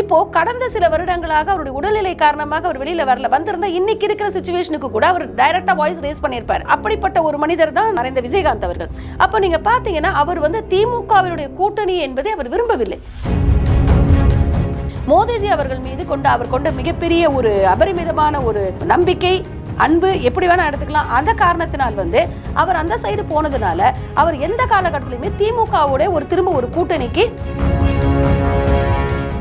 இப்போ கடந்த சில வருடங்களாக அவருடைய உடல்நிலை காரணமாக அவர் வெளியில வரல. வந்திருந்தா இன்னைக்கு இருக்கிற சுச்சுவேஷனுக்கு கூட அவர் டைரக்டா வாய்ஸ் ரேஸ் பண்ணியிருப்பார். அப்படிப்பட்ட ஒரு மனிதர் தான் மறைந்த விஜயகாந்த் அவர்கள். அப்ப நீங்க பாத்தீங்கன்னா அவர் வந்து திமுகவினுடைய கூட்டணி என்பதை அவர் விரும்பவில்லை. மோதிஜி அவர்கள் மீது கொண்ட அவர் கொண்ட மிகப்பெரிய ஒரு அபரிமிதமான ஒரு நம்பிக்கை அன்பு எப்படி வேணா எடுத்துக்கலாம். அந்த காரணத்தினால் வந்து அவர் அந்த சைடு போனதுனால அவர் எந்த காலகட்டத்திலுமே திமுகவுடைய ஒரு திரும்ப ஒரு கூட்டணிக்கு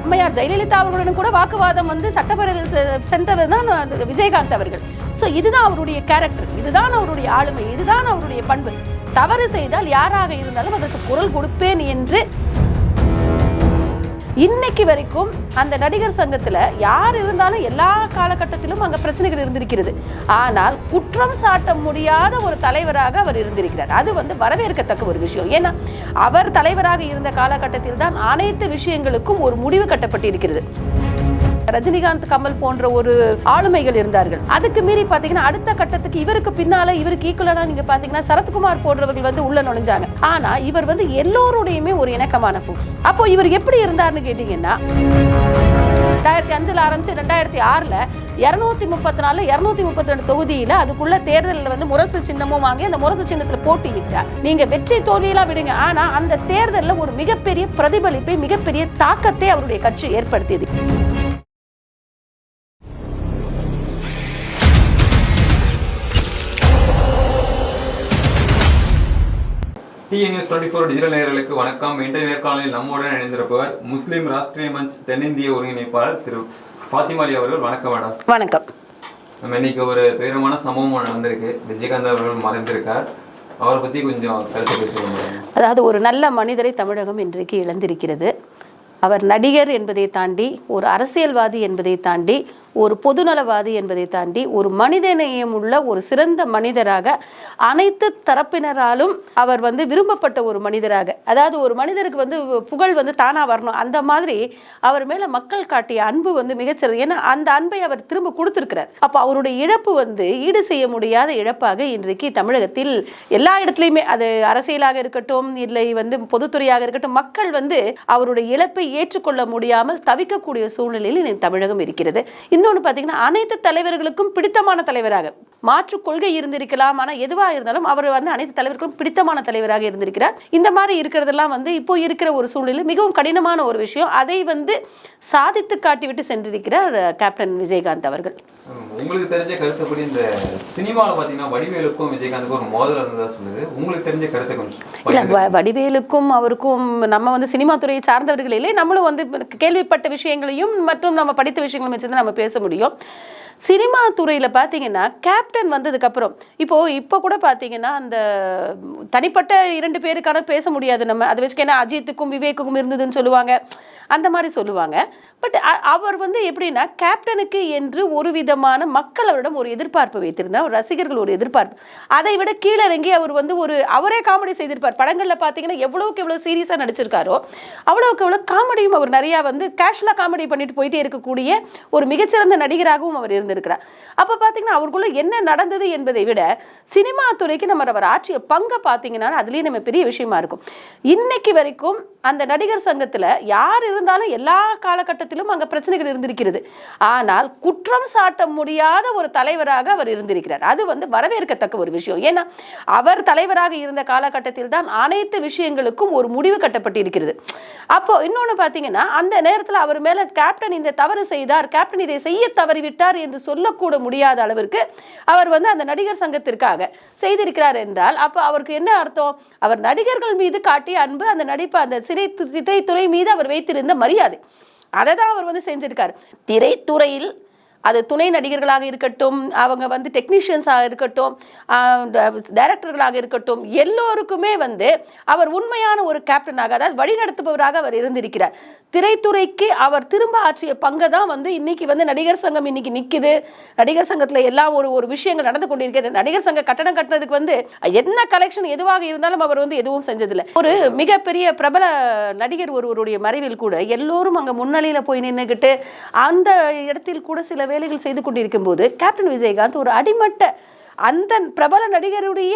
அம்மையார் ஜெயலலிதா அவர்களுடன் கூட வாக்குவாதம் வந்து சட்டப்பேரவையில் சென்றவர் தான் அந்த விஜயகாந்த் அவர்கள். ஸோ இதுதான் அவருடைய கேரக்டர் இதுதான் அவருடைய ஆளுமை. இதுதான் அவருடைய பண்பு. தவறு செய்தால் யாராக இருந்தாலும் அதற்கு குரல் கொடுப்பேன் என்று இன்னைக்கு வரைக்கும் அந்த நடிகர் சங்கத்தில் யார் இருந்தாலும் எல்லா காலகட்டத்திலும் அங்கே பிரச்சனைகள் இருந்திருக்கிறது. ஆனால் குற்றம் சாட்ட முடியாத ஒரு தலைவராக அவர் இருந்திருக்கிறார். அது வந்து வரவேற்கத்தக்க ஒரு விஷயம். ஏன்னா அவர் தலைவராக இருந்த காலகட்டத்தில் தான் அனைத்து விஷயங்களுக்கும் ஒரு முடிவு கட்டப்பட்டு இருக்கிறது ரஜினிகாந்த் கமல் போன்ற ஒரு ஆளுமைகள் இருந்தார்கள். அதுக்கு மீறி பாத்தீங்கன்னா அடுத்த கட்டத்துக்கு இவருக்கு பின்னால இவருக்கு ஈக்குவலா நீங்க பாத்தீங்கன்னா சரத்குமார் போன்றவர்கள் வந்து உள்ள நுழைஞ்சாங்க. ஆனா இவர் வந்து எல்லோருடையுமே ஒரு இணக்கமான பூ அப்போ இவர் எப்படி இருந்தார்னு கேட்டீங்கன்னா ரெண்டாயிரத்தி அஞ்சுல ஆரம்பிச்சு ரெண்டாயிரத்தி ஆறுல இருநூத்தி முப்பத்தி நாலு இருநூத்தி முப்பத்தி ரெண்டு தொகுதியில அதுக்குள்ள தேர்தலில் வந்து முரசு சின்னமும் வாங்கி அந்த முரசு சின்னத்துல போட்டியிட்டார். நீங்க வெற்றி தோல்வியெல்லாம் விடுங்க. ஆனா அந்த தேர்தலில் ஒரு மிகப்பெரிய பிரதிபலிப்பை மிகப்பெரிய தாக்கத்தை அவருடைய கட்சி ஏற்படுத்தியது. டிஎன்எஸ் டுவெண்ட்டி ஃபோர் டிஜிட்டல் நேயர்களுக்கு வணக்கம். இன்றைய நேர்காணலில் நம்முடன் இணைந்திருப்பவர் முஸ்லிம் ராஷ்டிரிய மஞ்ச் தென்னிந்திய ஒருங்கிணைப்பாளர் திரு ஃபாத்திமா அலி அவர்கள். வணக்கம் மேடம். வணக்கம். நம்ம இன்னைக்கு ஒரு துயரமான சம்பவம் நடந்திருக்கு. விஜயகாந்த் அவர்கள் மறைந்திருக்கார். அவரை பத்தி கொஞ்சம் கருத்து முடியும் அதாவது ஒரு நல்ல மனிதரை தமிழகம் இன்றைக்கு இழந்திருக்கிறது. அவர் நடிகர் என்பதை தாண்டி ஒரு அரசியல்வாதி என்பதை தாண்டி ஒரு பொதுநலவாதி என்பதை தாண்டி ஒரு மனிதநேயம் உள்ள ஒரு சிறந்த மனிதராக அனைத்து தரப்பினராலும் அவர் வந்து விரும்பப்பட்ட ஒரு மனிதராக. அதாவது ஒரு மனிதருக்கு வந்து புகழ் வந்து தானா வரணும். அந்த மாதிரி அவர் மேல மக்கள் காட்டிய அன்பு வந்து மிகச்சிறந்த ஏன்னா அந்த அன்பை அவர் திரும்ப கொடுத்திருக்கிறார். அப்ப அவருடைய இழப்பு வந்து ஈடு செய்ய முடியாத இழப்பாக இன்றைக்கு தமிழகத்தில் எல்லா இடத்துலையுமே அது அரசியலாக இருக்கட்டும் இல்லை வந்து பொதுத்துறையாக இருக்கட்டும் மக்கள் வந்து அவருடைய இழப்பை ஏற்றுக்கொள்ள முடியாமல் தவிக்கக்கூடிய சூழ்நிலையில் தமிழகம் இருக்கிறது. இன்னொன்று பார்த்தீங்கன்னா அனைத்து தலைவர்களுக்கும் பிடித்தமான தலைவராக மாற்று கொள்கை இருந்திருக்கலாம். ஆனால் எதுவாக இருந்தாலும் அவர் வந்து அனைத்து தலைவர்களுக்கும் பிடித்தமான தலைவராக இருந்திருக்கிறார். இந்த மாதிரி இருக்கிறதெல்லாம் வந்து இப்போ இருக்கிற ஒரு சூழ்நிலை மிகவும் கடினமான ஒரு விஷயம். அதை வந்து சாதித்து காட்டிவிட்டு சென்றிருக்கிறார் கேப்டன் விஜயகாந்த் அவர்கள். உங்களுக்கு தெரிஞ்ச கருத்துப்படி இந்த சினிமாவில் பார்த்தீங்கன்னா வடிவேலுக்கும் விஜயகாந்துக்கும் ஒரு மோதல் இருந்ததா சொல்லுது உங்களுக்கு தெரிஞ்ச கருத்தை கொஞ்சம் இல்ல வடிவேலுக்கும் அவருக்கும் நம்ம வந்து சினிமா துறையை சார்ந்தவர்கள் இல்லை. நம்மளும் வந்து கேள்விப்பட்ட விஷயங்களையும் மற்றும் நம்ம படித்த விஷயங்களையும் வச்சு நம்ம பேச முடியும். சினிமா துறையில் பார்த்தீங்கன்னா கேப்டன் வந்ததுக்கு அப்புறம் இப்போ இப்போ கூட பார்த்தீங்கன்னா அந்த தனிப்பட்ட இரண்டு பேருக்கான பேச முடியாது நம்ம. அதை வச்சுக்க ஏன்னா அஜித்துக்கும் விவேக்குக்கும் இருந்ததுன்னு சொல்லுவாங்க. அந்த மாதிரி சொல்லுவாங்க. பட் அவர் வந்து எப்படின்னா கேப்டனுக்கு என்று ஒரு விதமான மக்களிடம் ஒரு எதிர்பார்ப்பு வைத்திருந்தார். ரசிகர்கள் ஒரு எதிர்பார்ப்பு. அதை விட கீழிறங்கி அவர் வந்து ஒரு அவரே காமெடி செய்திருப்பார். படங்களில் பார்த்தீங்கன்னா எவ்வளோக்கு எவ்வளோ சீரியஸாக நடிச்சிருக்காரோ அவ்வளோக்கு எவ்வளோ காமெடியும் அவர் நிறையா வந்து கேஷுவலாக காமெடி பண்ணிட்டு போயிட்டே இருக்கக்கூடிய ஒரு மிகச்சிறந்த நடிகராகவும் அவர் இருந்திருக்கிறார். அப்போ பார்த்தீங்கன்னா அவருக்குள்ள என்ன நடந்தது என்பதை விட சினிமா துறைக்கு நம்ம அவர் ஆற்றிய பங்கை பார்த்தீங்கன்னா அதுலேயே நம்ம பெரிய விஷயமா இருக்கும். இன்னைக்கு வரைக்கும் அந்த நடிகர் சங்கத்தில் யார் இருந்தாலும் எல்லா காலகட்டத்திலும் அங்கே பிரச்சனைகள் இருந்திருக்கிறது. ஆனால் குற்றம் சாட்ட முடியாத ஒரு தலைவராக அவர் இருந்திருக்கிறார். அது வந்து வரவேற்கத்தக்க ஒரு விஷயம். ஏன்னா அவர் தலைவராக இருந்த காலகட்டத்தில் தான் அனைத்து விஷயங்களுக்கும் ஒரு முடிவு கட்டப்பட்டு இருக்கிறது அப்போ இன்னொன்று பார்த்தீங்கன்னா அந்த நேரத்தில் அவர் மேலே கேப்டன் இந்த தவறு செய்தார் கேப்டன் இதை செய்ய தவறிவிட்டார் என்று சொல்லக்கூட முடியாத அளவிற்கு அவர் வந்து அந்த நடிகர் சங்கத்திற்காக செய்திருக்கிறார் என்றால் அப்போ அவருக்கு என்ன அர்த்தம்? அவர் நடிகர்கள் மீது காட்டிய அன்பு அந்த நடிப்பு அந்த சிறை திரைத்துறை மீது அவர் வைத்திருந்த மரியாதை. அதை தான் அவர் வந்து செஞ்சிருக்காரு. திரைத்துறையில் அது துணை நடிகர்களாக இருக்கட்டும் அவங்க வந்து டெக்னீஷியன்ஸாக இருக்கட்டும் டைரக்டர்களாக இருக்கட்டும் எல்லோருக்குமே வந்து அவர் உண்மையான ஒரு கேப்டனாக அதாவது வழிநடத்துபவராக அவர் இருந்திருக்கிறார். திரைத்துறைக்கு அவர் திரும்ப ஆற்றிய பங்கை தான் வந்து இன்னைக்கு வந்து நடிகர் சங்கம் இன்னைக்கு நிற்குது நடிகர் சங்கத்தில் எல்லாம் ஒரு ஒரு விஷயங்கள் நடந்து கொண்டிருக்கிறது. நடிகர் சங்க கட்டணம் கட்டுறதுக்கு வந்து என்ன கலெக்ஷன் எதுவாக இருந்தாலும் அவர் வந்து எதுவும் செஞ்சதில்லை. ஒரு மிகப்பெரிய பிரபல நடிகர் ஒருவருடைய மறைவில் கூட எல்லோரும் அங்கே முன்னணியில போய் நின்றுக்கிட்டு அந்த இடத்தில் கூட சில வேலைகள் செய்து கொண்டிருக்கும் போது கேப்டன் விஜயகாந்த் ஒரு அடிமட்ட அந்த பிரபல நடிகருடைய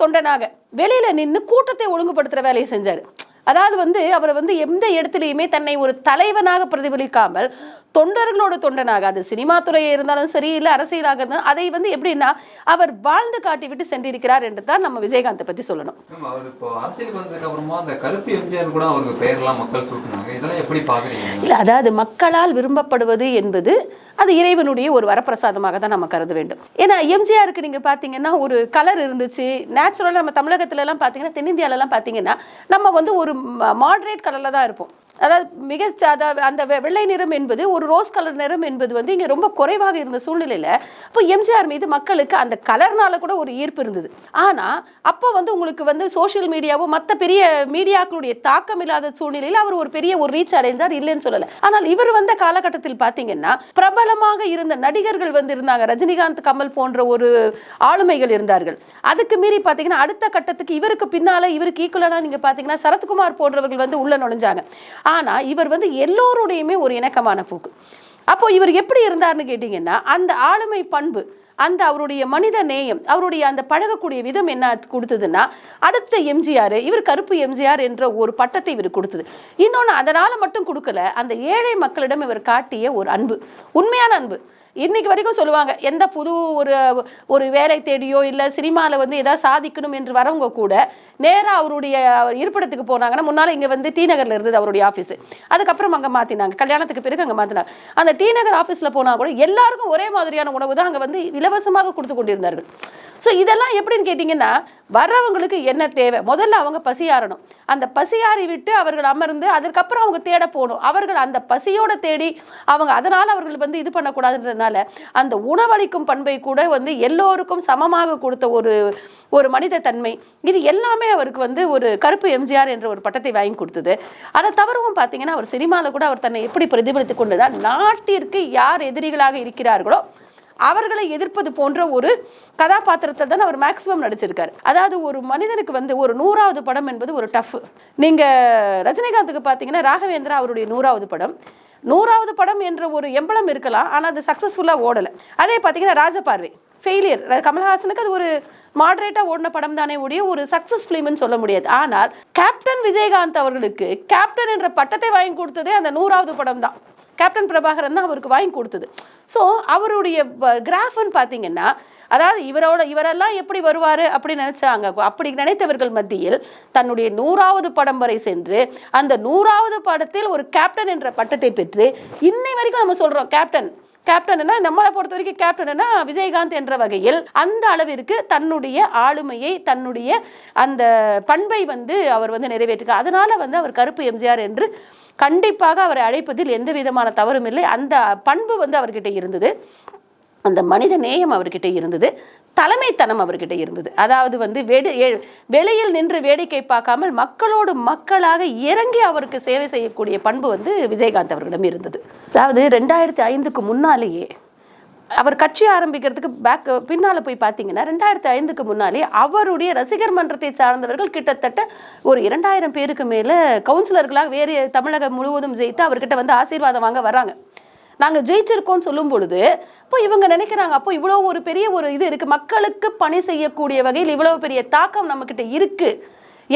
தொண்டனாக வெளியில நின்று கூட்டத்தை ஒழுங்குபடுத்துற வேலையை செஞ்சாரு. அதாவது வந்து அவர் வந்து எந்த இடத்துலையுமே தன்னை ஒரு தலைவனாக பிரதிபலிக்காமல் தொண்டர்களோட தொண்டனாக அது சினிமா துறையாக இருந்தாலும் சரி இல்லை அரசியலாக இருந்தாலும் அதை வந்து எப்படின்னா அவர் வாழ்ந்து காட்டி விட்டு சென்றிருக்கிறார் என்று தான் நம்ம விஜயகாந்தை பத்தி சொல்லணும். அவர் இப்போ அரசியலுக்கு வந்ததுக்கு அப்புறமா அந்த கருப்பு எம்ஜிஆர் கூட அவருக்கு பெயர்லாம் மக்கள் சூட்டினாங்க. இதெல்லாம் எப்படி பாக்குறீங்க இல்ல அதாவது மக்களால் விரும்பப்படுவது என்பது அது இறைவனுடைய ஒரு வரப்பிரசாதமாக தான் நம்ம கருத வேண்டும். ஏன்னா எம்ஜிஆருக்கு நீங்க பாத்தீங்கன்னா ஒரு கலர் இருந்துச்சு. நேச்சுரலா நம்ம தமிழகத்துல எல்லாம் பாத்தீங்கன்னா தென்னிந்தியால எல்லாம் பாத்தீங்கன்னா நம்ம வந்து ஒரு மாடரேட் கலரில் தான் இருப்போம். அதாவது மிக அதாவது அந்த வெ- வெள்ளை நிறம் என்பது ஒரு ரோஸ் கலர் நிறம் என்பது வந்து இங்கே ரொம்ப குறைவாக இருந்த சூழ்நிலையில் இப்போ எம்ஜிஆர் மீது மக்களுக்கு அந்த கலர்னால கூட ஒரு ஈர்ப்பு இருந்தது. ஆனால் அப்போ வந்து உங்களுக்கு வந்து சோஷியல் மீடியாவோ மற்ற பெரிய மீடியாக்களுடைய தாக்கம் இல்லாத சூழ்நிலையில் அவர் ஒரு பெரிய ஒரு ரீச் அடைந்தார் இல்லைன்னு சொல்லலை. ஆனால் இவர் வந்த காலகட்டத்தில் பார்த்தீங்கன்னா பிரபலமாக இருந்த நடிகர்கள் வந்து இருந்தாங்க. ரஜினிகாந்த் கமல் போன்ற ஒரு ஆளுமைகள் இருந்தார்கள். அதுக்கு மீறி பார்த்தீங்கன்னா அடுத்த கட்டத்துக்கு இவருக்கு பின்னால் இவருக்கு ஈக்குவலான நீங்கள் பார்த்தீங்கன்னா சரத்குமார் போன்றவர்கள் வந்து உள்ள நுழைஞ்சாங்க. ஆனால் இவர் வந்து எல்லோருடையுமே ஒரு இணக்கமான போக்கு. அப்போ இவர் எப்படி இருந்தார்னு கேட்டிங்கன்னா அந்த ஆளுமை பண்பு அந்த அவருடைய மனித நேயம் அவருடைய அந்த பழகக்கூடிய விதம் என்ன கொடுத்ததுன்னா அடுத்த எம்ஜிஆர் இவர் கருப்பு எம்ஜிஆர் என்ற ஒரு பட்டத்தை இவர் கொடுத்தது. இன்னொன்று அதனால் மட்டும் கொடுக்கல அந்த ஏழை மக்களிடம் இவர் காட்டிய ஒரு அன்பு உண்மையான அன்பு. இன்னைக்கு வரைக்கும் சொல்லுவாங்க எந்த புது ஒரு ஒரு வேலை தேடியோ இல்லை சினிமாவில் வந்து ஏதாவது சாதிக்கணும் என்று வரவங்க கூட நேராக அவருடைய இருப்பிடத்துக்கு போனாங்கன்னா முன்னால் இங்கே வந்து டி நகரில் இருந்தது அவருடைய ஆஃபீஸ் அதுக்கப்புறம் அங்கே மாற்றினாங்க கல்யாணத்துக்கு பிறகு அங்கே மாற்றினாங்க அந்த டி நகர் ஆஃபீஸில் போனால் கூட எல்லாருக்கும் ஒரே மாதிரியான உணவு தான் அங்கே வந்து இலவசமாக கொடுத்து கொண்டிருந்தார்கள். ஸோ இதெல்லாம் எப்படின்னு கேட்டிங்கன்னா வர்றவங்களுக்கு என்ன தேவை? முதல்ல அவங்க பசியாரணும் அந்த பசியாறி விட்டு அவர்கள் அமர்ந்து அதற்கப்புறம் அவங்க தேட போகணும். அவர்கள் அந்த பசியோட தேடி அவங்க அதனால் அவர்கள் வந்து இது பண்ணக்கூடாதுன்றதுனால அந்த உணவளிக்கும் பண்பை கூட வந்து எல்லோருக்கும் சமமாக கொடுத்த ஒரு ஒரு மனித தன்மை. இது எல்லாமே அவருக்கு வந்து ஒரு கருப்பு எம்ஜிஆர் என்ற ஒரு பட்டத்தை வாங்கி கொடுத்தது. அதை தவறவும் பார்த்தீங்கன்னா அவர் சினிமாவில் கூட அவர் தன்னை எப்படி பிரதிபலித்துக் கொண்டதா நாட்டிற்கு யார் எதிரிகளாக இருக்கிறார்களோ அவர்களை எதிர்ப்பது போன்ற ஒரு கதாபாத்திரத்தை தான் அவர் மேக்சிமம் நடிச்சிருக்காரு. அதாவது ஒரு மனிதனுக்கு வந்து ஒரு நூறாவது படம் என்பது ஒரு டஃப் நீங்க ரஜினிகாந்துக்கு பார்த்தீங்கன்னா ராகவேந்திரா அவருடைய நூறாவது படம். நூறாவது படம் என்ற ஒரு எம்பளம் இருக்கலாம் ஆனால் அது சக்ஸஸ்ஃபுல்லாக ஓடலை. அதே பார்த்தீங்கன்னா ராஜபார்வை. ஃபெயிலியர் கமல்ஹாசனுக்கு அது ஒரு மாடரேட்டாக ஓடின படம் தானே ஒழிய ஒரு சக்ஸஸ் ஃபிலிம்னு சொல்ல முடியாது. ஆனால் கேப்டன் விஜயகாந்த் அவர்களுக்கு கேப்டன் என்ற பட்டத்தை வாங்கி கொடுத்ததே அந்த நூறாவது படம் தான். கேப்டன் பிரபாகரன் தான் அவருக்கு வாங்கி கொடுத்தது. ஸோ அவருடைய கிராஃப்னு பார்த்தீங்கன்னா அதாவது இவரோட இவரெல்லாம் எப்படி வருவார் அப்படின்னு நினைச்சாங்க. அப்படி நினைத்தவர்கள் மத்தியில் தன்னுடைய நூறாவது படம் வரை சென்று அந்த நூறாவது படத்தில் ஒரு கேப்டன் என்ற பட்டத்தை பெற்று இன்னை வரைக்கும் நம்ம சொல்கிறோம் கேப்டன் கேப்டன்னா நம்மளை பொறுத்த வரைக்கும் கேப்டன்னா விஜயகாந்த் என்ற வகையில் அந்த அளவிற்கு தன்னுடைய ஆளுமையை தன்னுடைய அந்த பண்பை வந்து அவர் வந்து நிறைவேற்றுக்க அதனால வந்து அவர் கருப்பு எம்ஜிஆர் என்று கண்டிப்பாக அவரை அழைப்பதில் எந்த விதமான தவறும் இல்லை. அந்த பண்பு வந்து அவர்கிட்ட இருந்தது. அந்த மனித நேயம் அவர்கிட்ட இருந்தது. தலைமைத்தனம் அவர்கிட்ட இருந்தது. அதாவது வந்து வெடி வெளியில் நின்று வேடிக்கை பார்க்காமல் மக்களோடு மக்களாக இறங்கி அவருக்கு சேவை செய்யக்கூடிய பண்பு வந்து விஜயகாந்த் அவர்களிடம் இருந்தது. அதாவது ரெண்டாயிரத்தி ஐந்துக்கு முன்னாலேயே அவர் கட்சி ஆரம்பிக்கிறதுக்கு பேக் பின்னால் போய் பார்த்தீங்கன்னா ரெண்டாயிரத்தி ஐந்துக்கு முன்னாலே அவருடைய ரசிகர் மன்றத்தை சார்ந்தவர்கள் கிட்டத்தட்ட ஒரு இரண்டாயிரம் பேருக்கு மேலே கவுன்சிலர்களாக வேறு தமிழகம் முழுவதும் ஜெயித்து அவர்கிட்ட வந்து ஆசீர்வாதம் வாங்க வராங்க நாங்கள் ஜெயிச்சிருக்கோம் சொல்லும் பொழுது இப்போ இவங்க நினைக்கிறாங்க அப்போ இவ்வளோ ஒரு பெரிய ஒரு இது இருக்குது மக்களுக்கு பணி செய்யக்கூடிய வகையில் இவ்வளோ பெரிய தாக்கம் நம்மக்கிட்ட இருக்குது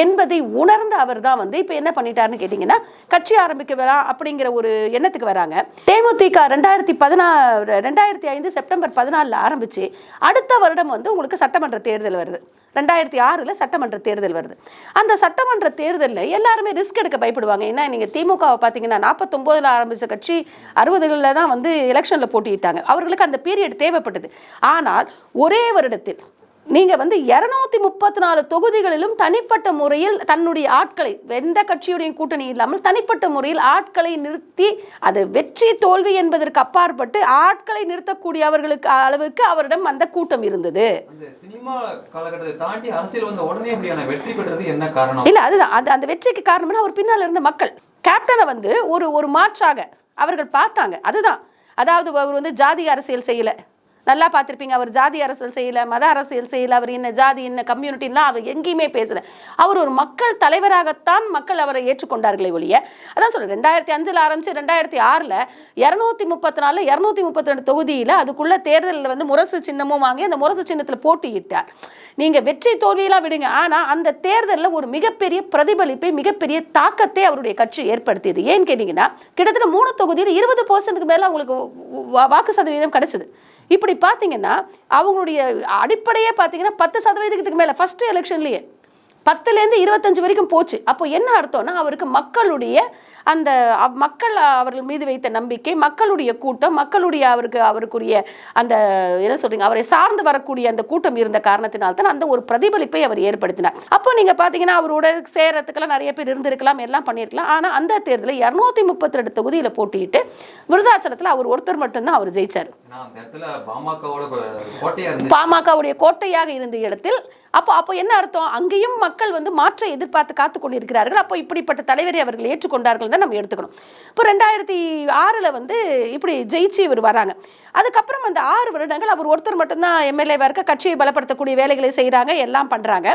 என்பதை உணர்ந்த அவர் தான் வந்து இப்போ என்ன பண்ணிட்டாருன்னு கேட்டிங்கன்னா கட்சி ஆரம்பிக்க வேணாம் அப்படிங்கிற ஒரு எண்ணத்துக்கு வராங்க. தேமுதிக ரெண்டாயிரத்தி பதினாறு ரெண்டாயிரத்தி ஐந்து செப்டம்பர் பதினாலில் ஆரம்பிச்சு அடுத்த வருடம் வந்து உங்களுக்கு சட்டமன்ற தேர்தல் வருது. ரெண்டாயிரத்தி ஆறில் சட்டமன்ற தேர்தல் வருது. அந்த சட்டமன்ற தேர்தலில் எல்லாருமே ரிஸ்க் எடுக்க பயப்படுவாங்க. ஏன்னா நீங்கள் திமுகவை பார்த்தீங்கன்னா நாற்பத்தொம்போதில் ஆரம்பித்த கட்சி அறுபதுகளில் தான் வந்து எலெக்ஷனில் போட்டியிட்டாங்க. அவர்களுக்கு அந்த பீரியட் தேவைப்பட்டது. ஆனால் ஒரே வருடத்தில் நீங்க வந்து இருநூத்தி முப்பத்தி நாலு தொகுதிகளிலும் தனிப்பட்ட முறையில் தன்னுடைய ஆட்களை எந்த கட்சியுடைய கூட்டணி இல்லாமல் தனிப்பட்ட முறையில் ஆட்களை நிறுத்தி அது வெற்றி தோல்வி என்பதற்கு அப்பாற்பட்டு ஆட்களை நிறுத்தக்கூடிய அவர்களுக்கு அளவுக்கு அவரிடம் அந்த கூட்டம் இருந்தது. அந்த சினிமா காலகட்டத்தை தாண்டி அரசியல் வந்த உடனே இப்படியான வெற்றி பெற்றது என்ன காரணம்? இல்ல அதுதான். அது அந்த வெற்றிக்கு காரணம் அவர் பின்னால் இருந்த மக்கள். கேப்டனை வந்து ஒரு ஒரு மாற்றாக அவர்கள் பார்த்தாங்க. அதுதான். அதாவது அவர் வந்து ஜாதி அரசியல் செய்யல. நல்லா பார்த்திருப்பீங்க. அவர் ஜாதி அரசியல் செய்யல மத அரசியல் செய்யல அவர் என்ன ஜாதி என்ன கம்யூனிட்டின்லாம் அவர் எங்கேயுமே பேசல. அவர் ஒரு மக்கள் தலைவராகத்தான் மக்கள் அவரை ஏற்றுக்கொண்டார்களே ஒழிய அதான் சொல்றேன் ரெண்டாயிரத்தி அஞ்சில் ஆரம்பிச்சு ரெண்டாயிரத்தி ஆறில் இரநூத்தி முப்பத்தி நாலில் இரநூத்தி முப்பத்தி ரெண்டு தொகுதியில் அதுக்குள்ள தேர்தலில் வந்து முரசு சின்னமும் வாங்கி அந்த முரசு சின்னத்தில் போட்டியிட்டார். நீங்க வெற்றி தோல்வியெல்லாம் விடுங்க. ஆனா அந்த தேர்தலில் ஒரு மிகப்பெரிய பிரதிபலிப்பை மிகப்பெரிய தாக்கத்தை அவருடைய கட்சி ஏற்படுத்தியது. ஏன்னு கேட்டீங்கன்னா கிட்டத்தட்ட மூணு தொகுதியில் இருபது பர்சன்ட்டுக்கு மேல அவங்களுக்கு வாக்கு சதவீதம் கிடைச்சது. இப்படி பார்த்தீங்கன்னா அவங்களுடைய அடிப்படையே பார்த்தீங்கன்னா பத்து சதவீதத்துக்கு மேலே ஃபஸ்ட்டு எலெக்ஷன்லேயே பத்துலேருந்து இருபத்தஞ்சு வரைக்கும் போச்சு. அப்போ என்ன அர்த்தம்னா அவருக்கு மக்களுடைய அந்த மக்கள் அவர்கள் மீது வைத்த நம்பிக்கை மக்களுடைய கூட்டம் மக்களுடைய அவருக்கு அவருக்குரிய அந்த என்ன சொல்றீங்க அவரை சார்ந்து வரக்கூடிய அந்த கூட்டம் இருந்த காரணத்தினால் தான் அந்த ஒரு பிரதிபலிப்பை அவர் ஏற்படுத்தினார். அப்போ நீங்க பாத்தீங்கன்னா அவரோட சேரத்துக்கெல்லாம் நிறைய பேர் இருந்திருக்கலாம் எல்லாம் பண்ணியிருக்கலாம் ஆனா அந்த தேர்தலில் இரநூத்தி முப்பத்தி ரெண்டு தொகுதியில போட்டியிட்டு விருதாச்சலத்துல அவர் ஒருத்தர் மட்டும்தான் அவர் ஜெயிச்சார். பாமகவுடைய கோட்டையாக இருந்த இடத்தில் அப்போ அப்போ என்ன அர்த்தம்? அங்கேயும் மக்கள் வந்து மாற்றை எதிர்பார்த்து காத்து கொண்டிருக்கிறார்கள் அப்போ இப்படிப்பட்ட தலைவரை அவர்கள் ஏற்றுக்கொண்டார்கள் தான் நம்ம எடுத்துக்கணும். இப்போ ரெண்டாயிரத்தி ஆறில் வந்து இப்படி ஜெயிச்சு இவர் வராங்க. அதுக்கப்புறம் அந்த ஆறு வருடங்கள் அவர் ஒருத்தர் மட்டும்தான் எம்எல்ஏவாக இருக்க கட்சியை பலப்படுத்தக்கூடிய வேலைகளை செய்கிறாங்க எல்லாம் பண்ணுறாங்க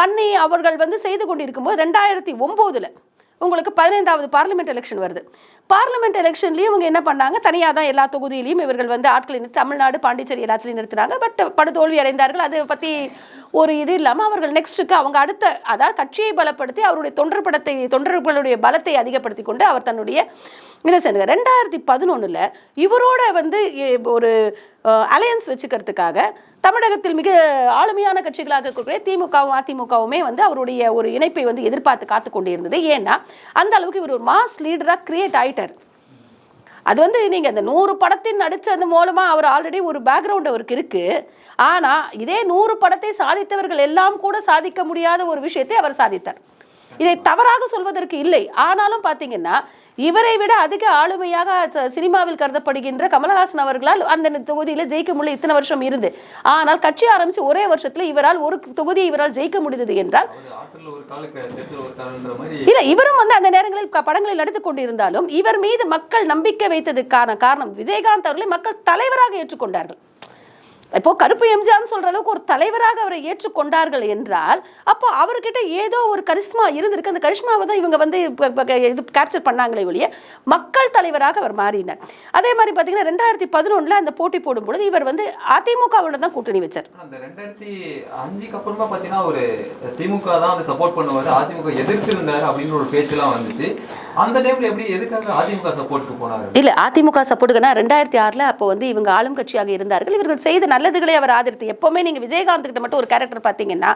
பண்ணி அவர்கள் வந்து செய்து கொண்டிருக்கும்போது ரெண்டாயிரத்தி ஒம்போதில் உங்களுக்கு பதினைந்தாவது பார்லிமெண்ட் எலெக்ஷன் வருது. பார்லிமெண்ட் எலெக்ஷன்லேயும் இவங்க என்ன பண்ணாங்க? தனியாக தான் எல்லா தொகுதியிலையும் இவர்கள் வந்து ஆட்களை நிறுத்தி தமிழ்நாடு பாண்டிச்சேரி எல்லாத்துலையும் நிறுத்துறாங்க பட் படுதோல்வி அடைந்தார்கள். அதை பற்றி ஒரு இது இல்லாமல் அவர்கள் நெக்ஸ்ட்டுக்கு அவங்க அடுத்த அதாவது கட்சியை பலப்படுத்தி அவருடைய தொண்டர் படத்தை தொண்டர்களுடைய பலத்தை அதிகப்படுத்தி கொண்டு அவர் தன்னுடைய இதை செஞ்சார் ரெண்டாயிரத்தி பதினொன்றில் இவரோட வந்து ஒரு அலையன்ஸ் வச்சுக்கிறதுக்காக தமிழகத்தில் மிக ஆளுமையான கட்சிகளாக இருக்கக்கூடிய திமுகவும் அதிமுகவுமே வந்து அவருடைய ஒரு இணைப்பை வந்து எதிர்பார்த்து காத்து கொண்டிருந்தது. ஏன்னா அந்த அளவுக்கு இவர் ஒரு மாஸ் லீடராக கிரியேட் ஆயிட்டார். அது வந்து நீங்க அந்த நூறு படத்தின் நடிச்சது மூலமா அவர் ஆல்ரெடி ஒரு பேக்ரவுண்ட் அவருக்கு இருக்கு. ஆனா இதே நூறு படத்தை சாதித்தவர்கள் எல்லாம் கூட சாதிக்க முடியாத ஒரு விஷயத்தை அவர் சாதித்தார். இதை தவறாக சொல்வதற்கு இல்லை. ஆனாலும் பாத்தீங்கன்னா இவரை விட அதிக ஆளுமையாக சினிமாவில் கருதப்படுகின்ற கமலஹாசன் அவர்களால் அந்த தொகுதியில ஜெயிக்க முடியல இத்தனை வருஷம் இருந்து. ஆனால் கட்சி ஆரம்பிச்சு ஒரே வருஷத்துல இவரால் ஒரு தொகுதியை இவரால் ஜெயிக்க முடிந்தது என்றால் இல்ல இவரும் வந்து அந்த நேரங்களில் படங்களில் நடித்துக் கொண்டிருந்தாலும் இவர் மீது மக்கள் நம்பிக்கை வைத்ததுக்கான காரணம் விஜயகாந்த் அவர்களை மக்கள் தலைவராக ஏற்றுக்கொண்டார்கள். இப்போ கருப்பு எம்ஜிஆர்னு சொல்ற அளவுக்கு ஒரு தலைவராக அவரை ஏற்றுக்கொண்டார்கள் என்றால் அப்போ அவர்கிட்ட ஏதோ ஒரு கரிஷ்மா இருந்திருக்கு. அந்த கரிஷ்மாவை தான் இவங்க வந்து இது கேப்சர் பண்ணாங்களே ஒழிய மக்கள் தலைவராக அவர் மாறினார். அதே மாதிரி பார்த்தீங்கன்னா ரெண்டாயிரத்தி பதினொன்றில் அந்த போட்டி போடும் பொழுது இவர் வந்து அதிமுகவோட தான் கூட்டணி வச்சார். அந்த ரெண்டாயிரத்தி அஞ்சுக்கு அப்புறமா பாத்தீங்கன்னா ஒரு திமுக தான் வந்து சப்போர்ட் பண்ணுவாரு. அதிமுக எதிர்த்து இருந்தாரு அப்படின்ற ஒரு பேச்செல்லாம் வந்துச்சு. அந்த டைம்ல எப்படி எதுக்காக அதிமுக சப்போர்ட்க்கு போனாரு? இல்ல அதிமுக சப்போர்ட்டுக்குன்னா ரெண்டாயிரத்தி ஆறுல அப்போ வந்து இவங்க ஆளும் கட்சியாக இருந்தார்கள். இவர்கள் செய்த நல்லதுகளை அவர் ஆதரித்து எப்போவுமே நீங்க விஜயகாந்த் கிட்ட மட்டும் ஒரு கேரக்டர் பார்த்தீங்கன்னா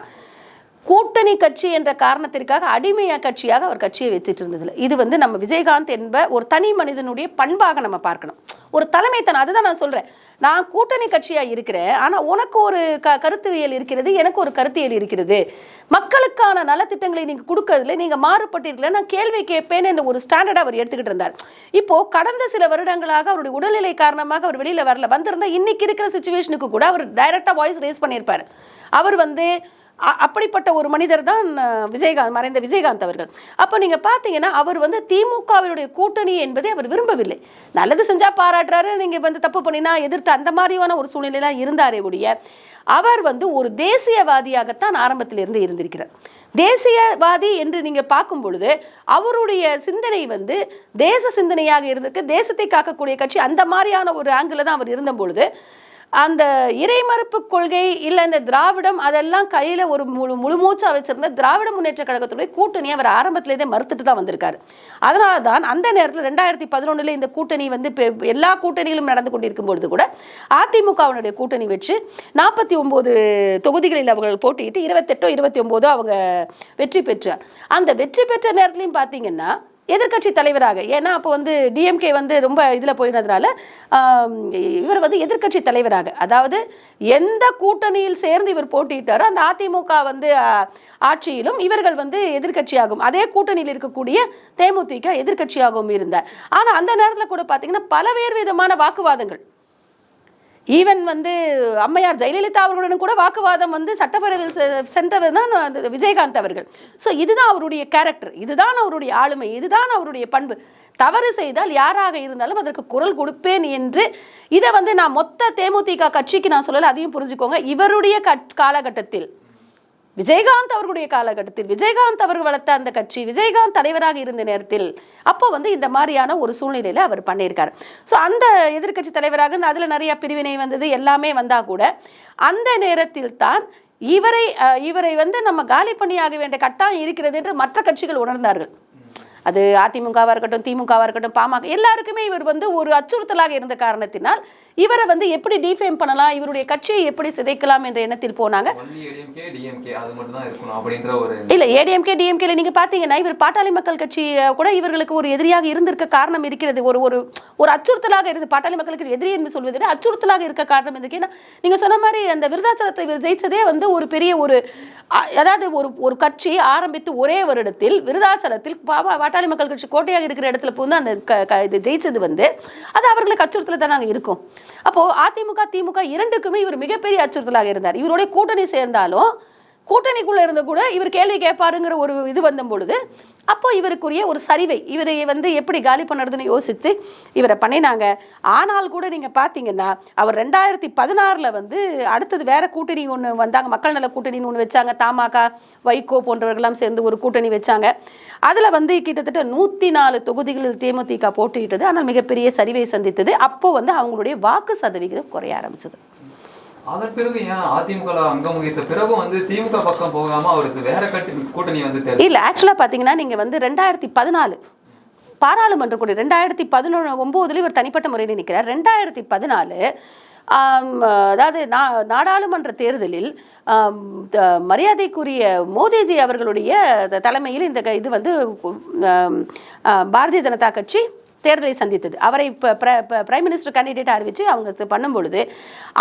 கூட்டணி கட்சி என்ற காரணத்திற்காக அடிமையா கட்சியாக அவர் கட்சியை வைத்துட்டு இருந்ததில்ல. இது வந்து நம்ம விஜயகாந்த் என்ப ஒரு தனி மனிதனுடைய பண்பாக நம்ம பார்க்கணும். ஒரு தலைமைத்தனம் அதுதான் நான் சொல்றேன். நான் கூட்டணி கட்சியா இருக்கிறேன் ஆனா உனக்கு ஒரு க கருத்தியல் இருக்கிறது எனக்கு ஒரு கருத்தியல் இருக்கிறது. மக்களுக்கான நலத்திட்டங்களை நீங்க கொடுக்கறதுல நீங்க மாறுபட்டீர்கள நான் கேள்வி கேட்பேன் என்ற ஒரு ஸ்டாண்டர்ட் அவர் எடுத்துக்கிட்டு இருந்தார். இப்போ கடந்த சில வருடங்களாக அவருடைய உடல்நிலை காரணமாக அவர் வெளியில வரல வந்திருந்தா இன்னைக்கு இருக்கிற சுச்சுவேஷனுக்கு கூட அவர் டைரக்டா வாய்ஸ் ரேஸ் பண்ணியிருப்பார். அவர் வந்து அப்படிப்பட்ட ஒரு மனிதர் தான் விஜயகாந்த் மறைந்த விஜயகாந்த் அவர்கள். அப்போ நீங்கள் பார்த்தீங்கன்னா அவர் வந்து திமுகவினுடைய கூட்டணி என்பதை அவர் விரும்பவில்லை. நல்லது செஞ்சால் பாராட்டுறாரு நீங்கள் வந்து தப்பு பண்ணினா எதிர்த்து அந்த மாதிரியான ஒரு சூழ்நிலை தான் இருந்தாரே ஒழிய அவர் வந்து ஒரு தேசியவாதியாகத்தான் ஆரம்பத்திலிருந்து இருந்திருக்கிறார். தேசியவாதி என்று நீங்கள் பார்க்கும் பொழுது அவருடைய சிந்தனை வந்து தேச சிந்தனையாக இருந்திருக்கு தேசத்தை காக்கக்கூடிய கட்சி அந்த மாதிரியான ஒரு ஆங்கிள் தான் அவர் இருந்த பொழுது அந்த இறைமறுப்பு கொள்கை இல்லை இந்த திராவிடம் அதெல்லாம் கையில் ஒரு முழு முழுமூச்சா வச்சிருந்த திராவிட முன்னேற்ற கழகத்துடைய கூட்டணி அவர் ஆரம்பத்திலேயே மறுத்துட்டு தான் வந்திருக்காரு. அதனால தான் அந்த நேரத்தில் ரெண்டாயிரத்தி பதினொன்றில் இந்த கூட்டணி வந்து பெ- எல்லா கூட்டணிகளும் நடந்து கொண்டிருக்கும் பொழுது கூட அதிமுகவினுடைய கூட்டணி வச்சு நாற்பத்தி ஒன்பது தொகுதிகளில் அவர்கள் போட்டியிட்டு இருபத்தெட்டோ இருபத்தி ஒம்போதோ அவங்க வெற்றி பெற்றார். அந்த வெற்றி பெற்ற நேரத்துலையும் பார்த்தீங்கன்னா எதிர்க்கட்சி தலைவராக. ஏன்னா அப்போ வந்து டிஎம்கே வந்து ரொம்ப இதில் போயினதுனால இவர் வந்து எதிர்க்கட்சி தலைவராக. அதாவது எந்த கூட்டணியில் சேர்ந்து இவர் போட்டியிட்டாரோ அந்த அதிமுக வந்து ஆட்சியிலும் இவர்கள் வந்து எதிர்க்கட்சியாகும். அதே கூட்டணியில் இருக்கக்கூடிய தேமுதிக எதிர்க்கட்சியாகவும் இருந்தார். ஆனால் அந்த நேரத்தில் கூட பார்த்தீங்கன்னா பலவேறு விதமான வாக்குவாதங்கள். ஈவன் வந்து அம்மையார் ஜெயலலிதா அவர்களுடன் கூட வாக்குவாதம் வந்து சட்டப்பேரவையில் செ- சென்றவர் தான் அந்த விஜயகாந்த் அவர்கள். ஸோ இதுதான் அவருடைய கேரக்டர் இதுதான் அவருடைய ஆளுமை. இதுதான் அவருடைய பண்பு. தவறு செய்தால் யாராக இருந்தாலும் அதற்கு குரல் கொடுப்பேன் என்று இதை வந்து நான் மொத்த தேமுதிக கட்சிக்கு நான் சொல்லலை அதையும் புரிஞ்சுக்கோங்க. இவருடைய கட்- காலகட்டத்தில் விஜயகாந்த் அவர்களுடைய காலகட்டத்தில் விஜயகாந்த் அவர்கள் வளர்த்த அந்த கட்சி விஜயகாந்த் தலைவராக இருந்த நேரத்தில் அப்போ வந்து இந்த மாதிரியான ஒரு சூழ்நிலையில அவர் பண்ணியிருக்காரு. ஸோ அந்த எதிர்க்கட்சி தலைவராக அதில் அதுல நிறைய பிரிவினை வந்தது எல்லாமே வந்தா கூட அந்த நேரத்தில் தான் இவரை இவரை வந்து நம்ம காலி பண்ணியாக வேண்டிய கட்டாயம் இருக்கிறது என்று மற்ற கட்சிகள் உணர்ந்தார்கள். அது அதிமுகவாக இருக்கட்டும் திமுகவாக இருக்கட்டும் பாமக எல்லாருக்குமே இவர் வந்து ஒரு அச்சுறுத்தலாக இருந்த காரணத்தினால் இவரை வந்து எப்படி டிஃபேம் பண்ணலாம்? இவருடைய கட்சியை எப்படி சிதைக்கலாம் என்ற எண்ணத்தில் போனாங்க. இல்ல ஏடிஎம்கே டிஎம்கேல நீங்க பாத்தீங்கன்னா இவர் பாட்டாளி மக்கள் கட்சி கூட இவர்களுக்கு ஒரு எதிரியாக இருந்திருக்க காரணம் இருக்கிறது. ஒரு ஒரு ஒரு அச்சுறுத்தலாக இருந்து பாட்டாளி மக்களுக்கு எதிரி என்று சொல்வதை அச்சுறுத்தலாக இருக்க காரணம் இருக்கு ஏன்னா நீங்க சொன்ன மாதிரி அந்த விருதாச்சலத்தை இவர் ஜெயிச்சதே வந்து ஒரு பெரிய ஒரு அதாவது ஒரு ஒரு கட்சி ஆரம்பித்து ஒரே வருடத்தில் விருதாச்சலத்தில் பாட்டாளி மக்கள் கட்சி கோட்டையாக இருக்கிற இடத்துல வந்து அந்த இது ஜெயிச்சது வந்து அது அவர்களுக்கு அச்சுறுத்தல தான் நாங்க இருக்கும். அப்போ அதிமுக திமுக இரண்டுக்குமே இவர் மிகப்பெரிய அச்சுறுத்தலாக இருந்தார். இவருடைய கூட்டணி சேர்ந்தாலும் கூட்டணிக்குள்ள இருந்து கூட இவர் கேள்வி கேட்பாருங்கிற ஒரு இது வந்த பொழுது அப்போ இவருக்குரிய ஒரு சரிவை இவரை வந்து எப்படி காலி பண்ணுறதுன்னு யோசித்து இவரை பண்ணினாங்க. ஆனால் கூட நீங்க பார்த்தீங்கன்னா அவர் ரெண்டாயிரத்தி பதினாறுல வந்து அடுத்தது வேற கூட்டணி ஒன்று வந்தாங்க. மக்கள் நல கூட்டணின்னு ஒன்று வச்சாங்க. தமாக வைகோ போன்றவர்கள்லாம் சேர்ந்து ஒரு கூட்டணி வச்சாங்க. அதுல வந்து கிட்டத்தட்ட நூத்தி நாலு தொகுதிகளில் தேமுதிக போட்டியிட்டது. ஆனால் மிகப்பெரிய சரிவை சந்தித்தது. அப்போ வந்து அவங்களுடைய வாக்கு சதவிகிதம் குறைய ஆரம்பிச்சது. அதன் பிறகு ஏன் அதிமுக அங்கம் வகித்த பிறகு வந்து திமுக பக்கம் போகாம அவருக்கு வேற கட்டி கூட்டணி வந்து இல்ல ஆக்சுவலா பாத்தீங்கன்னா நீங்க வந்து ரெண்டாயிரத்தி பதினாலு பாராளுமன்ற கூடி ரெண்டாயிரத்தி பதினொன்று ஒம்போதுல இவர் தனிப்பட்ட முறையில் நிற்கிறார் ரெண்டாயிரத்தி பதினாலு அதாவது நா- நாடாளுமன்ற தேர்தலில் மரியாதைக்குரிய மோதிஜி அவர்களுடைய தலைமையில் இந்த க- இது வந்து பாரதிய ஜனதா கட்சி தேர்தலை சந்தித்தது. அவரை பிரைம் மினிஸ்டர் கேண்டிடேட் அறிவிச்சு அவங்க பண்ணும் பொழுது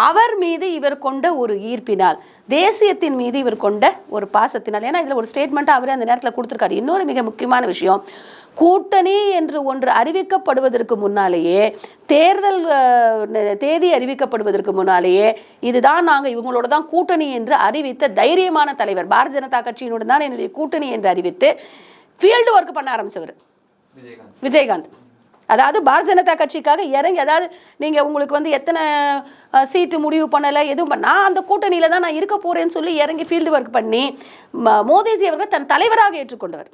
அவர் மீது இவர் கொண்ட ஒரு ஈர்ப்பினால் தேசியத்தின் மீது இவர் கொண்ட ஒரு பாசத்தினால் ஏன்னா இதில் ஒரு ஸ்டேட்மெண்ட் அவரே அந்த நேரத்தில் கொடுத்துருக்காரு. இன்னொரு மிக முக்கியமான விஷயம் கூட்டணி என்று ஒன்று அறிவிக்கப்படுவதற்கு முன்னாலேயே தேர்தல் தேதி அறிவிக்கப்படுவதற்கு முன்னாலேயே இதுதான் நாங்கள் இவங்களோட தான் கூட்டணி என்று அறிவித்த தைரியமான தலைவர். பாரதிய ஜனதா கட்சியினுடன் தான் என்னுடைய கூட்டணி என்று அறிவித்து ஃபீல்டு ஒர்க் பண்ண ஆரம்பிச்சவர். விஜயகாந்த். விஜயகாந்த். அதாவது பாரதிய ஜனதா கட்சிக்காக இறங்கி அதாவது நீங்கள் உங்களுக்கு வந்து எத்தனை சீட்டு முடிவு பண்ணலை எதுவும் பண்ண நான் அந்த கூட்டணியில் தான் நான் இருக்க போகிறேன்னு சொல்லி இறங்கி ஃபீல்டு ஒர்க் பண்ணி ம- அவர்கள் தன் தலைவராக ஏற்றுக்கொண்டவர்.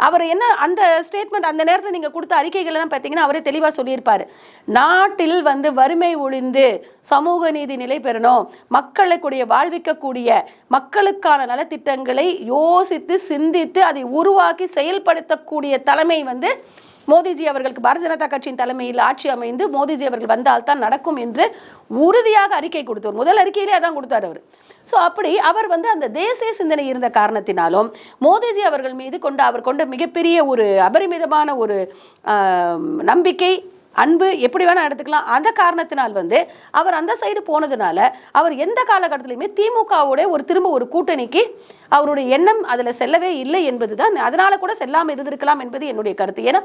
அவர் என்ன அந்த ஸ்டேட்மெண்ட் அந்த நேரத்தில் நீங்கள் கொடுத்த அறிக்கைகள் எல்லாம் பார்த்தீங்கன்னா அவரே தெளிவாக சொல்லியிருப்பார். நாட்டில் வந்து வறுமை ஒழிந்து சமூக நீதி நிலை பெறணும் மக்களுக்குடைய வாழ்விக்கக்கூடிய மக்களுக்கான நலத்திட்டங்களை யோசித்து சிந்தித்து அதை உருவாக்கி செயல்படுத்தக்கூடிய தலைமை வந்து மோடிஜி அவர்களுக்கு பாரதிய ஜனதா கட்சியின் தலைமையில் ஆட்சி அமைந்து மோடிஜி அவர்கள் வந்தால் தான் நடக்கும் என்று உறுதியாக அறிக்கை கொடுத்தவர். முதல் அறிக்கையிலே அதான் கொடுத்தார் அவர். ஸோ அப்படி அவர் வந்து அந்த தேசிய சிந்தனை இருந்த காரணத்தினாலும் மோடிஜி அவர்கள் மீது கொண்ட அவர் கொண்ட மிகப்பெரிய ஒரு அபரிமிதமான ஒரு நம்பிக்கை அன்பு எப்படி வேணா எடுத்துக்கலாம். அந்த காரணத்தினால் வந்து அவர் அந்த சைடு போனதுனால அவர் எந்த காலகட்டத்திலையுமே திமுகவோட ஒரு திரும்ப ஒரு கூட்டணிக்கு அவருடைய எண்ணம் அதில் செல்லவே இல்லை என்பதுதான். அதனால கூட செல்லாமல் இருந்திருக்கலாம் என்பது என்னுடைய கருத்து. ஏன்னா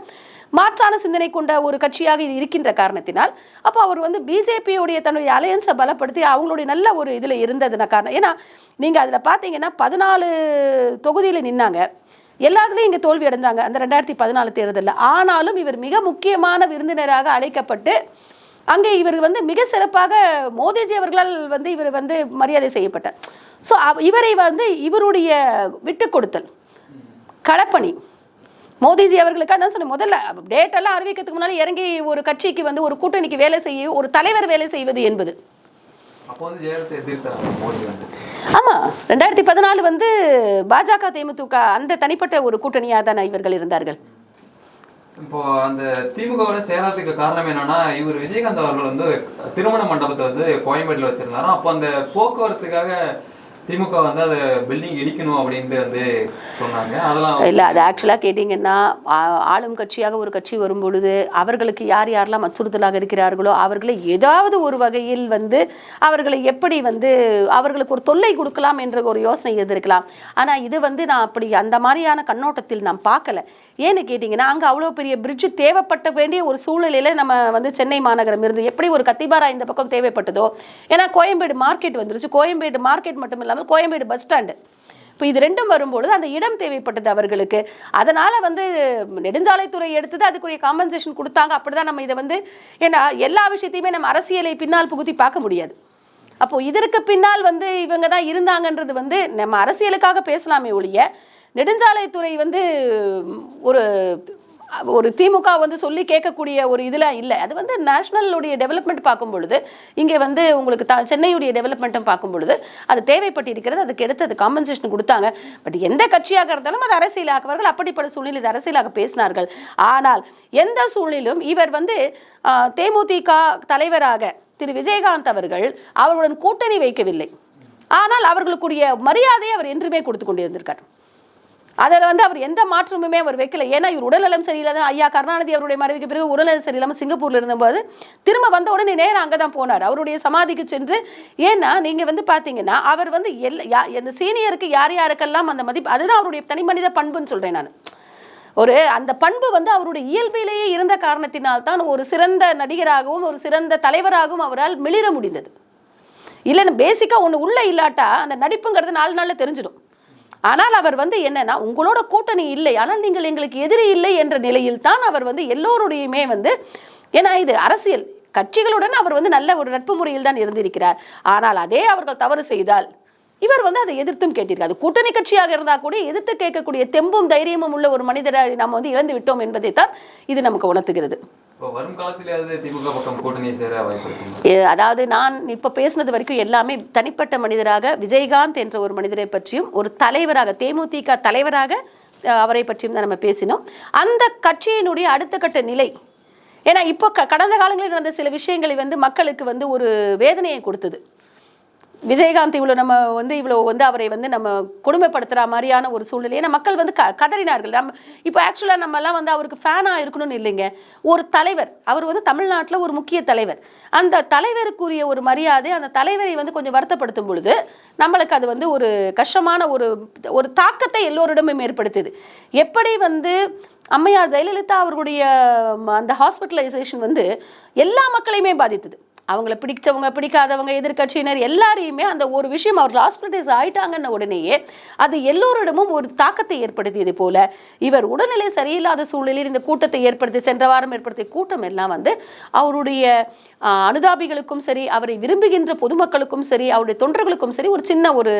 மாற்றான சிந்தனை கொண்ட ஒரு கட்சியாக இது இருக்கின்ற காரணத்தினால் அப்போ அவர் வந்து பிஜேபியுடைய தன்னுடைய அலையன்ஸை பலப்படுத்தி அவங்களுடைய நல்ல ஒரு இதில் இருந்ததுன காரணம். ஏன்னா நீங்கள் அதில் பார்த்தீங்கன்னா பதினாலு தொகுதியில் நின்னாங்க. எல்லாத்துலேயும் இங்கே தோல்வி அடைந்தாங்க அந்த ரெண்டாயிரத்தி பதினாலு தேர்தலில். ஆனாலும் இவர் மிக முக்கியமான விருந்தினராக அழைக்கப்பட்டு அங்கே இவர் வந்து மிக சிறப்பாக மோதிஜி அவர்களால் வந்து இவர் வந்து மரியாதை செய்யப்பட்டார். ஸோ இவரை வந்து இவருடைய விட்டு கொடுத்தல் களப்பணி. மோதிஜி அவர்களுக்காக நான் சொன்னேன் முதல்ல டேட்டெல்லாம் அறிவிக்கிறதுக்கு முன்னாடி இறங்கி ஒரு கட்சிக்கு வந்து ஒரு கூட்டணிக்கு வேலை செய்ய ஒரு தலைவர் வேலை செய்வது என்பது. ஆமா ரெண்டாயிரத்தி பதினாலு வந்து பாஜக தேமுதிக அந்த தனிப்பட்ட ஒரு கூட்டணியாக தானே இவர்கள் இருந்தார்கள். இப்போ அந்த திமுகவோட சேராததுக்கு காரணம் என்னன்னா இவர் விஜயகாந்த் அவர்கள் வந்து திருமண மண்டபத்தை வந்து கோயம்பேட்டில் வச்சிருந்தாரு அப்போ அந்த போக்குவரத்துக்காக திமுக வந்து அதை பில்டிங் இடிக்கணும் அப்படின்ட்டு வந்து சொன்னாங்க. அதெல்லாம் இல்லை அது ஆக்சுவலாக கேட்டிங்கன்னா ஆளும் கட்சியாக ஒரு கட்சி வரும் பொழுது அவர்களுக்கு யார் யாரெல்லாம் அச்சுறுத்தலாக இருக்கிறார்களோ அவர்களை ஏதாவது ஒரு வகையில் வந்து அவர்களை எப்படி வந்து அவர்களுக்கு ஒரு தொல்லை கொடுக்கலாம் என்ற ஒரு யோசனை இருந்திருக்கலாம் ஆனால் இது வந்து நான் அப்படி அந்த மாதிரியான கண்ணோட்டத்தில் நான் பார்க்கல. ஏன்னு கேட்டிங்கன்னா அங்கே அவ்வளோ பெரிய பிரிட்ஜ் தேவைப்பட்ட வேண்டிய ஒரு சூழ்நிலையில் நம்ம வந்து சென்னை மாநகரம் இருந்து எப்படி ஒரு கத்திபாரா இந்த பக்கம் தேவைப்பட்டதோ ஏன்னா கோயம்பேடு மார்க்கெட் வந்துருச்சு. கோயம்பேடு மார்க்கெட் மட்டும் இல்லாமல் கோயம்பேடு பஸ் ஸ்டாண்டு. இப்போ இது ரெண்டும் வரும்பொழுது அந்த இடம் தேவைப்பட்டது அவர்களுக்கு. அதனால் வந்து நெடுஞ்சாலைத்துறை எடுத்தது அதுக்குரிய காம்பன்சேஷன் கொடுத்தாங்க. அப்படிதான் நம்ம இதை வந்து ஏன்னா எல்லா விஷயத்தையுமே நம்ம அரசியலை பின்னால் புகுத்தி பார்க்க முடியாது. அப்போ இதற்கு பின்னால் வந்து இவங்க தான் இருந்தாங்கன்றது வந்து நம்ம அரசியலுக்காக பேசலாமே ஒழிய நெடுஞ்சாலைத்துறை வந்து ஒரு ஒரு திமுக வந்து சொல்லி கேட்கக்கூடிய ஒரு இதெல்லாம் இல்லை. அது வந்து நேஷனலுடைய டெவலப்மெண்ட் பார்க்கும் பொழுது இங்கே வந்து உங்களுக்கு த சென்னையுடைய டெவலப்மெண்ட்டும் பார்க்கும் பொழுது அது தேவைப்பட்டிருக்கிறது அதுக்கு எடுத்து அது காம்பன்சேஷன் கொடுத்தாங்க. பட் எந்த கட்சியாக இருந்தாலும் அது அரசியலாக்குவார்கள் அப்படிப்பட்ட சூழ்நிலை அரசியலாக பேசினார்கள். ஆனால் எந்த சூழ்நிலும் இவர் வந்து தேமுதிக தலைவராக திரு விஜயகாந்த் அவர்கள் அவருடன் கூட்டணி வைக்கவில்லை. ஆனால் அவர்களுக்குரிய மரியாதையை அவர் என்றுமே கொடுத்து கொண்டிருந்திருக்கார். அதில் வந்து அவர் எந்த மாற்றமுமே அவர் வைக்கல. ஏன்னா இவர் உடல்நலம் சரியில்லாத ஐயா கருணாநிதி அவருடைய மறைவுக்கு பிறகு உடல்நலம் சரியில்லாமல் சிங்கப்பூரில் இருந்தபோது திரும்ப வந்த உடனே நேரம் அங்கே தான் போனார். அவருடைய சமாதிக்கு சென்று ஏன்னா நீங்கள் வந்து பார்த்தீங்கன்னா அவர் வந்து எல்லா யா- இந்த சீனியருக்கு யார் யாருக்கெல்லாம் அந்த மதிப்பு அதுதான் அவருடைய தனி மனித பண்புன்னு சொல்கிறேன் நான். ஒரு அந்த பண்பு வந்து அவருடைய இயல்பிலேயே இருந்த காரணத்தினால் தான் ஒரு சிறந்த நடிகராகவும் ஒரு சிறந்த தலைவராகவும் அவரால் மிளிர முடிந்தது. இல்லைன்னு பேசிக்காக ஒன்று உள்ளே இல்லாட்டா அந்த நடிப்புங்கிறது நாலு நாளில் தெரிஞ்சிடும். ஆனால் அவர் வந்து என்னன்னா உங்களோட கூட்டணி இல்லை ஆனால் நீங்கள் எங்களுக்கு எதிரி இல்லை என்ற நிலையில் தான் அவர் வந்து எல்லோருடையுமே வந்து ஏன்னா இது அரசியல். கட்சிகளுடன் அவர் வந்து நல்ல ஒரு நட்பு முறையில் தான் இருந்திருக்கிறார். ஆனால் அதே அவர்கள் தவறு செய்தால் இவர் வந்து அதை எதிர்த்தும் கேட்டிருக்காரு கூட்டணி கட்சியாக இருந்தால் கூட எதிர்த்து கேட்கக்கூடிய தெம்பும் தைரியமும் உள்ள ஒரு மனிதரை நாம் வந்து இழந்து விட்டோம் என்பதை தான் இது நமக்கு உணர்த்துகிறது. அதாவது நான் இப்போ பேசினது வரைக்கும் எல்லாமே தனிப்பட்ட மனிதராக விஜயகாந்த் என்ற ஒரு மனிதரை பற்றியும் ஒரு தலைவராக தேமுதிக தலைவராக அவரை பற்றியும் தான் நம்ம பேசினோம். அந்த கட்சியினுடைய அடுத்த கட்ட நிலை ஏன்னா இப்போ க- கடந்த காலங்களில் நடந்த சில விஷயங்களை வந்து மக்களுக்கு வந்து ஒரு வேதனையை கொடுத்தது. விஜயகாந்த் இவ்வளோ நம்ம வந்து இவ்வளோ வந்து அவரை வந்து நம்ம கொடுமைப்படுத்துகிற மாதிரியான ஒரு சூழ்நிலை ஏன்னா மக்கள் வந்து க கதறினார்கள். நம்ம இப்போ ஆக்சுவலாக நம்மலாம் வந்து அவருக்கு ஃபேனாக இருக்கணும்னு இல்லைங்க. ஒரு தலைவர் அவர் வந்து தமிழ்நாட்டில் ஒரு முக்கிய தலைவர். அந்த தலைவருக்குரிய ஒரு மரியாதை அந்த தலைவரை வந்து கொஞ்சம் வருத்தப்படுத்தும் பொழுது நம்மளுக்கு அது வந்து ஒரு கஷ்டமான ஒரு ஒரு தாக்கத்தை எல்லோரிடமும் ஏற்படுத்துது. எப்படி வந்து அம்மையார் ஜெயலலிதா அவர்களுடைய அந்த ஹாஸ்பிட்டலைசேஷன் வந்து எல்லா மக்களையுமே பாதித்தது. அவங்கள பிடிச்சவங்க பிடிக்காதவங்க எதிர்க்கட்சியினர் எல்லாரையுமே அந்த ஒரு விஷயம் அவர் ஹாஸ்பிட்டலைஸ் ஆயிட்டாங்கன்ன உடனேயே அது எல்லோரிடமும் ஒரு தாக்கத்தை ஏற்படுத்தியது போல இவர் உடல்நிலை சரியில்லாத சூழ்நிலையில் இந்த கூட்டத்தை ஏற்படுத்தி சென்ற வாரம் ஏற்படுத்திய கூட்டம் எல்லாம் வந்து அவருடைய அனுதாபிகளுக்கும் சரி அவரை விரும்புகின்ற பொதுமக்களுக்கும் சரி அவருடைய தொண்டர்களுக்கும் சரி ஒரு சின்ன ஒரு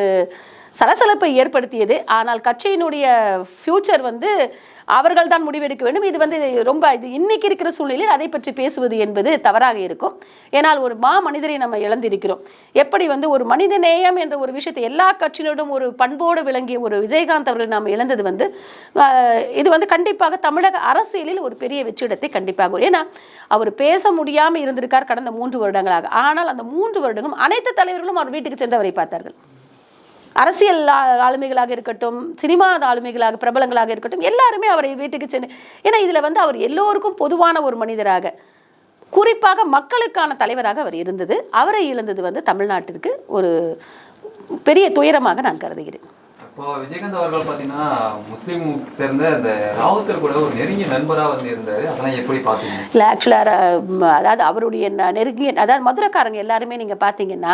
சலசலப்பை ஏற்படுத்தியது. ஆனால் கட்சியினுடைய ஃபியூச்சர் வந்து அவர்கள் தான் முடிவெடுக்க வேண்டும். இது வந்து ரொம்ப இது இன்னைக்கு இருக்கிற சூழ்நிலையில் அதை பற்றி பேசுவது என்பது தவறாக இருக்கும். ஏனால் ஒரு மா மனிதரை நம்ம இழந்திருக்கிறோம். எப்படி வந்து ஒரு மனித நேயம் என்ற ஒரு விஷயத்தை எல்லா கட்சியினரும் ஒரு பண்போடு விளங்கிய ஒரு விஜயகாந்த் அவர்கள் நாம் இழந்தது வந்து இது வந்து கண்டிப்பாக தமிழக அரசியலில் ஒரு பெரிய வெற்றிடத்தை கண்டிப்பாக ஏன்னா அவர் பேச முடியாமல் இருந்திருக்கார் கடந்த மூன்று வருடங்களாக. ஆனால் அந்த மூன்று வருடங்களும் அனைத்து தலைவர்களும் அவர் வீட்டுக்கு சென்று அவரை பார்த்தார்கள். அரசியல் ஆளுமைகளாக இருக்கட்டும் சினிமா ஆளுமைகளாக பிரபலங்களாக இருக்கட்டும் எல்லாருமே அவரை வீட்டுக்கு சென்று ஏன்னா இதில் வந்து அவர் எல்லோருக்கும் பொதுவான ஒரு மனிதராக. குறிப்பாக மக்களுக்கான தலைவராக அவர் இருந்தது. அவரை இழந்தது வந்து தமிழ்நாட்டிற்கு ஒரு பெரிய துயரமாக நான் கருதுகிறேன். இப்போ விஜயகாந்த் அவர்கள் பார்த்தீங்கன்னா முஸ்லீம் சேர்ந்த அந்த ராவுத்தர் கூட ஒரு நெருங்கிய நண்பரா வந்து இருந்தாரு. அதெல்லாம் எப்படி பார்த்தீங்க? இல்லை ஆக்சுவலாக அதாவது அவருடைய நெருங்கிய அதாவது மதுரைக்காரங்க எல்லாருமே நீங்கள் பார்த்தீங்கன்னா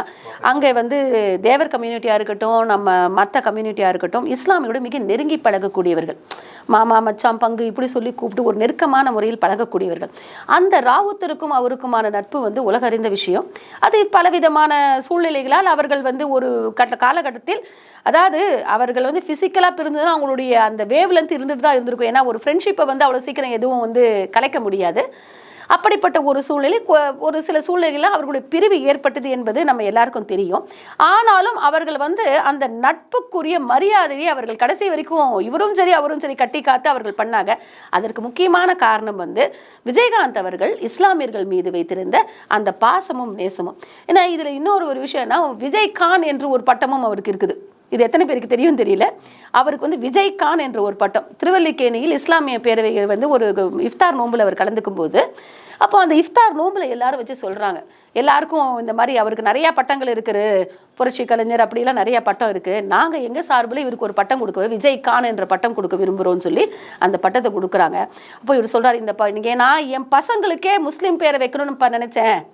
அங்கே வந்து தேவர் கம்யூனிட்டியாக இருக்கட்டும் நம்ம மற்ற கம்யூனிட்டியாக இருக்கட்டும் இஸ்லாமியோட மிக நெருங்கி பழகக்கூடியவர்கள். மாமா மச்சான் பங்கு இப்படி சொல்லி கூப்பிட்டு ஒரு நெருக்கமான முறையில் பழகக்கூடியவர்கள். அந்த ராவுத்தருக்கும் அவருக்குமான நட்பு வந்து உலகறிந்த விஷயம். அது பலவிதமான சூழ்நிலைகளால் அவர்கள் வந்து ஒரு கட்ட காலகட்டத்தில் அதாவது அவர்கள் வந்து ஃபிசிக்கலாக பிரிந்ததுன்னா அவங்களுடைய அந்த வேவ்லேருந்து இருந்துட்டு தான் இருந்திருக்கும். ஏன்னா ஒரு ஃப்ரெண்ட்ஷிப்பை வந்து அவ்வளோ சீக்கிரம் எதுவும் வந்து கலைக்க முடியாது. அப்படிப்பட்ட ஒரு சூழ்நிலை ஒரு சில சூழ்நிலைகளில் அவர்களுடைய பிரிவு ஏற்பட்டது என்பது நம்ம எல்லாருக்கும் தெரியும். ஆனாலும் அவர்கள் வந்து அந்த நட்புக்குரிய மரியாதையை அவர்கள் கடைசி வரைக்கும் இவரும் சரி அவரும் சரி கட்டி காத்து அவர்கள் பண்ணாங்க. அதற்கு முக்கியமான காரணம் வந்து விஜயகாந்த் அவர்கள் இஸ்லாமியர்கள் மீது வைத்திருந்த அந்த பாசமும் நேசமும். ஏன்னா இதில் இன்னொரு ஒரு விஷயம்னா விஜய் கான் என்று ஒரு பட்டமும் அவருக்கு இருக்குது. இது எத்தனை பேருக்கு தெரியும் தெரியல. அவருக்கு வந்து விஜய் கான் என்ற ஒரு பட்டம். திருவல்லிக்கேணியில் இஸ்லாமிய பேரவை வந்து ஒரு இஃப்தார் நோம்பில் அவர் கலந்துக்கும் போது அப்போ அந்த இஃப்தார் நோம்பில் எல்லாரும் வச்சு சொல்கிறாங்க எல்லாருக்கும் இந்த மாதிரி அவருக்கு நிறையா பட்டங்கள் இருக்குது. புரட்சி கலைஞர் அப்படிலாம் நிறைய பட்டம் இருக்குது நாங்கள் எங்கள் சார்பில் இவருக்கு ஒரு பட்டம் கொடுக்க விஜய் கான் என்ற பட்டம் கொடுக்க விரும்புகிறோம்னு சொல்லி அந்த பட்டத்தை கொடுக்குறாங்க. அப்போ இவர் சொல்கிறார் இந்த ப- நீங்கள் நான் என் பசங்களுக்கே முஸ்லீம் பேரை வைக்கணும்னு ப- நினச்சேன்.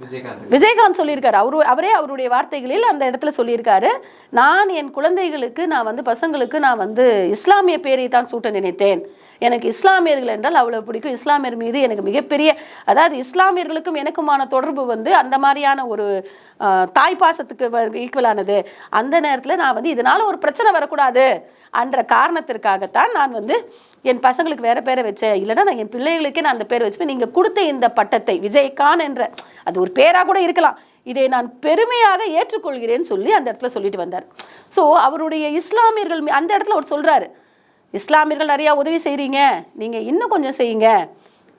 விஜயகாந்த். சொல்லியிருக்காரு. அவரு அவரே அவருடைய வார்த்தைகளில் அந்த இடத்துல சொல்லியிருக்காரு. நான் என் குழந்தைகளுக்கு நான் வந்து பசங்களுக்கு நான் வந்து இஸ்லாமிய பேரை தான் சூட்ட நினைத்தேன். எனக்கு இஸ்லாமியர்கள் என்றால் அவ்வளவு பிடிக்கும். இஸ்லாமியர் மீது எனக்கு மிகப்பெரிய அதாவது இஸ்லாமியர்களுக்கும் எனக்குமான தொடர்பு வந்து அந்த மாதிரியான ஒரு தாய்ப்பாசத்துக்கு ஈக்குவலானது அந்த நேரத்தில் நான் வந்து இதனால ஒரு பிரச்சனை வரக்கூடாது. என்ற காரணத்திற்காகத்தான் நான் வந்து என் பசங்களுக்கு வேற பேரை வச்சேன். இல்லைன்னா நான் என் பிள்ளைகளுக்கே நான் அந்த பேரை வச்சுப்பேன். நீங்க கொடுத்த இந்த பட்டத்தை விஜயகான் என்ற அது ஒரு பேரா கூட இருக்கலாம். இதை நான் பெருமையாக ஏற்றுக்கொள்கிறேன்னு சொல்லி அந்த இடத்துல சொல்லிட்டு வந்தார். ஸோ அவருடைய இஸ்லாமியர்கள் அந்த இடத்துல அவர் சொல்றாரு. இஸ்லாமியர்கள் நிறையா உதவி செய்கிறீங்க நீங்கள் இன்னும் கொஞ்சம் செய்யுங்க.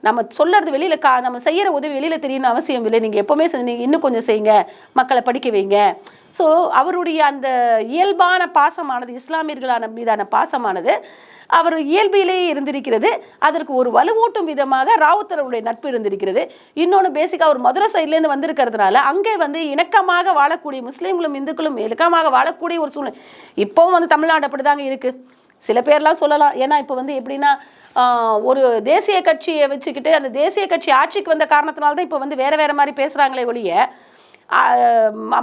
நம்ம சொல்றது வெளியில கா நம்ம செய்யற உதவி வெளியில தெரியணும் அவசியம் இல்லை. நீங்க எப்பவுமே செஞ்சு- நீங்க இன்னும் கொஞ்சம் செய்யுங்க. மக்களை படிக்க வைங்க. ஸோ அவருடைய அந்த இயல்பான பாசமானது இஸ்லாமியர்களான மீதான பாசமானது அவர் இயல்பிலேயே இருந்திருக்கிறது. அதற்கு ஒரு வலுவூட்டும் விதமாக ராவுத்தரவுடைய நட்பு இருந்திருக்கிறது. இன்னொன்று பேசிக்காக ஒரு மதுரை சைட்லேருந்து வந்திருக்கிறதுனால அங்கே வந்து இணக்கமாக வாழக்கூடிய முஸ்லீம்களும் இந்துக்களும் இணக்கமாக வாழக்கூடிய ஒரு சூழ்நிலை. இப்போவும் வந்து தமிழ்நாடு அப்படிதாங்க இருக்கு. சில பேர்லாம் சொல்லலாம். ஏன்னா இப்போ வந்து எப்படின்னா ஒரு தேசிய கட்சியை வச்சுக்கிட்டு அந்த தேசிய கட்சி ஆட்சிக்கு வந்த காரணத்தினால தான் இப்போ வந்து வேறு வேறு மாதிரி பேசுகிறாங்களே ஒழிய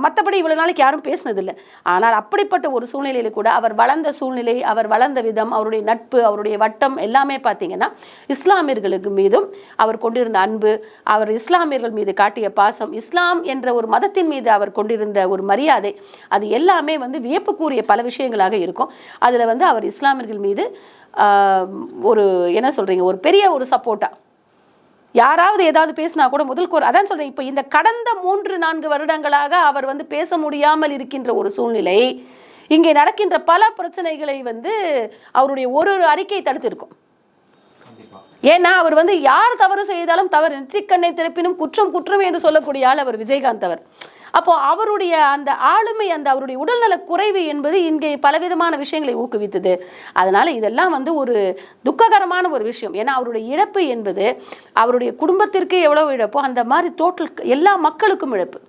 மற்றபடி இவ்வளோ நாளைக்கு யாரும் பேசினதில்லை. ஆனால் அப்படிப்பட்ட ஒரு சூழ்நிலையில் கூட அவர் வளர்ந்த சூழ்நிலை அவர் வளர்ந்த விதம் அவருடைய நட்பு அவருடைய வட்டம் எல்லாமே பார்த்தீங்கன்னா இஸ்லாமியர்களுக்கு மீதும் அவர் கொண்டிருந்த அன்பு அவர் இஸ்லாமியர்கள் மீது காட்டிய பாசம் இஸ்லாம் என்ற ஒரு மதத்தின் மீது அவர் கொண்டிருந்த ஒரு மரியாதை அது எல்லாமே வந்து வியப்புக்குரிய பல விஷயங்களாக இருக்கும். அதில் வந்து அவர் இஸ்லாமியர்கள் மீது ஒரு என்ன சொல்கிறீங்க ஒரு பெரிய ஒரு சப்போர்ட்டா யாராவது ஏதாவது பேசினா கூட முதல் கோர் அதான் சொல்றேன் இப்போ இந்த கடந்த மூன்று நான்கு வருடங்களாக அவர் வந்து பேச முடியாமல் இருக்கின்ற ஒரு சூழ்நிலை இங்கே நடக்கின்ற பல பிரச்சனைகளை வந்து அவருடைய ஒரு ஒரு அறிக்கை தடுத்திருக்கும். ஏன்னா அவர் வந்து யார் தவறு செய்தாலும் தவறு நெற்றிக்கண்ணை திறப்பினும் குற்றம் குற்றம் என்று சொல்லக்கூடிய ஆள் அவர் விஜயகாந்த் அவர். அப்போ அவருடைய அந்த ஆளுமை அந்த அவருடைய உடல்நல குறைவு என்பது இங்கே பலவிதமான விஷயங்களை ஊக்குவித்தது. அதனால இதெல்லாம் வந்து ஒரு துக்ககரமான ஒரு விஷயம். ஏன்னா அவருடைய இழப்பு என்பது அவருடைய குடும்பத்திற்கு எவ்வளவு இழப்போ அந்த மாதிரி டோட்டல் எல்லா மக்களுக்கும் இழப்பு.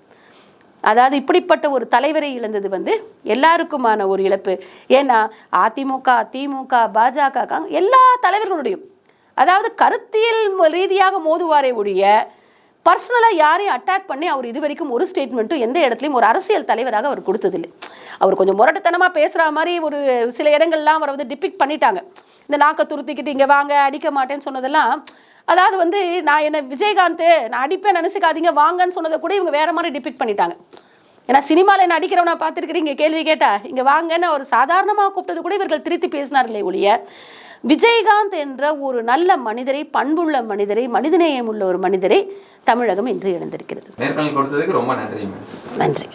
அதாவது இப்படிப்பட்ட ஒரு தலைவரை இழந்தது வந்து எல்லாருக்குமான ஒரு இழப்பு. ஏன்னா அதிமுக திமுக பாஜக எல்லா தலைவர்களுடையும். அதாவது கருத்தியல் ரீதியாக மோதுவாரே ஒழிய பர்சனலாக யாரையும் அட்டாக் பண்ணி அவர் இது வரைக்கும் ஒரு ஸ்டேட்மெண்ட்டும் எந்த இடத்துலையும் ஒரு அரசியல் தலைவராக அவர் கொடுத்ததில்லை. அவர் கொஞ்சம் முரட்டுத்தனமாக பேசுகிற மாதிரி ஒரு சில இடங்கள்லாம் அவரை வந்து டிபிக் பண்ணிட்டாங்க. இந்த நாக்கை துருத்திக்கிட்டு இங்கே வாங்க அடிக்க மாட்டேன்னு சொன்னதெல்லாம் அதாவது வந்து நான் என்ன விஜயகாந்த் நான் அடிப்பேன் நினச்சிக்காதீங்க வாங்கன்னு சொன்னதை கூட இவங்க வேற மாதிரி டிபிக் பண்ணிட்டாங்க. ஏன்னா சினிமாவில் என்ன அடிக்கிறவனா பார்த்துருக்குறீங்க? கேள்வி கேட்டா இங்கே வாங்கன்னு அவர் சாதாரணமாக கூப்பிட்டது கூட இவர்கள் திருத்தி பேசினார்களே ஒழிய விஜயகாந்த் என்ற ஒரு நல்ல மனிதரை பண்புள்ள மனிதரை மனிதநேயம் உள்ள ஒரு மனிதரை தமிழகம் இன்று இழந்திருக்கிறது நேர்காணல் கொடுத்ததுக்கு ரொம்ப நன்றி மேடம் நன்றி.